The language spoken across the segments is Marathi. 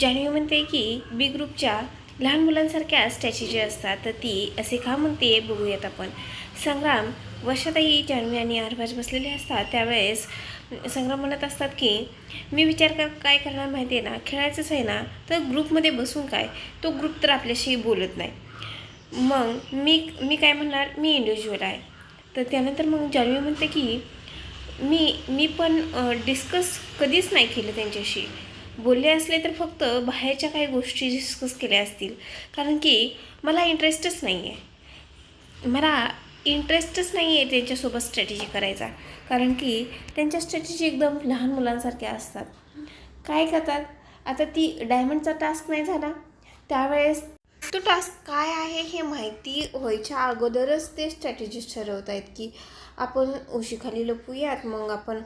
जानवी म्हणते की बी ग्रुपच्या लहान मुलांसारख्या स्ट्रॅटेजी असतात तर ती असे का म्हणते बघूयात आपण. संग्राम वर्षातही जान्हवी आणि आरभाज बसलेले असतात. त्यावेळेस संग्राम म्हणत असतात की मी विचार कर काय करणार माहिती आहे ना? खेळायचंच आहे ना? तर ग्रुपमध्ये बसून काय? तो ग्रुप तर आपल्याशी बोलत नाही. मग मी मी काय म्हणणार? मी इंडिव्हिज्युअल आहे. तर त्यानंतर मग जान्हवी म्हणते की मी मी पण डिस्कस कधीच नाही केलं त्यांच्याशी. बोलले असले तर फक्त बाहेरच्या काही गोष्टी डिस्कस केल्या असतील. कारण की मला इंटरेस्टच नाही आहे मला इंटरेस्टच नाही आहे त्यांच्यासोबत स्ट्रॅटेजी करायचा. कारण की त्यांच्या स्ट्रॅटेजी एकदम लहान मुलांसारख्या असतात. काय करतात? आता ती डायमंडचा टास्क नाही झाला. त्यावेळेस तो टास्क काय आहे हे माहिती व्हायच्या अगोदरच ते स्ट्रॅटेजीज ठरवत आहेत की आपण उशीखाली लपूयात मग आपण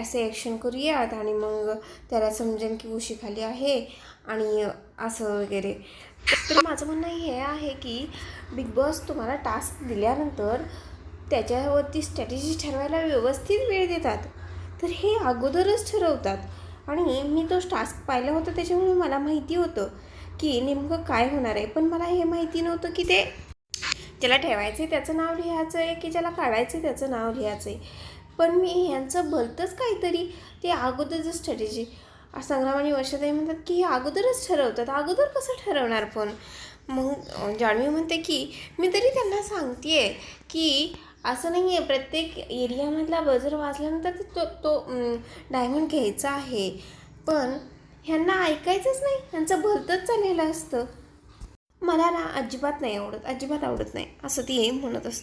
असे ॲक्शन करूयात आणि मग त्याला समजेल की उशीखाली आहे आणि असं वगैरे. तर माझं म्हणणं हे आहे की बिग बॉस तुम्हाला टास्क दिल्यानंतर त्याच्यावरती स्ट्रॅटेजी ठरवायला व्यवस्थित वेळ देतात. तर हे अगोदरच ठरवतात आणि मी तो टास्क पाहिला होता त्याच्यामुळे मला माहिती होतं. की नेमकं काय होणार आहे? पण मला हे माहिती नव्हतं की ते ज्याला ठेवायचं आहे त्याचं नाव लिहायचं आहे की ज्याला काढायचं आहे त्याचं नाव लिहायचं आहे पण मी ह्यांचं भलतंच काहीतरी ते अगोदरचं स्ट्रॅटेजी संग्राम आणि वर्षाताई म्हणतात की हे अगोदरच ठरवतात. अगोदर कसं ठरवणार पण? मग जाणवी जान्हवी म्हणते की मी तरी त्यांना सांगते आहे की असं नाही आहे प्रत्येक एरियामधला बजर वाजल्यानंतर तो तो डायमंड घ्यायचा आहे. पण ह्यांना ऐकायचंच नाही. ह्यांचं भलतंच चाललेलं असतं. मला ना अजिबात नाही आवडत. अजिबात आवडत नाही. असं ती म्हणत असते.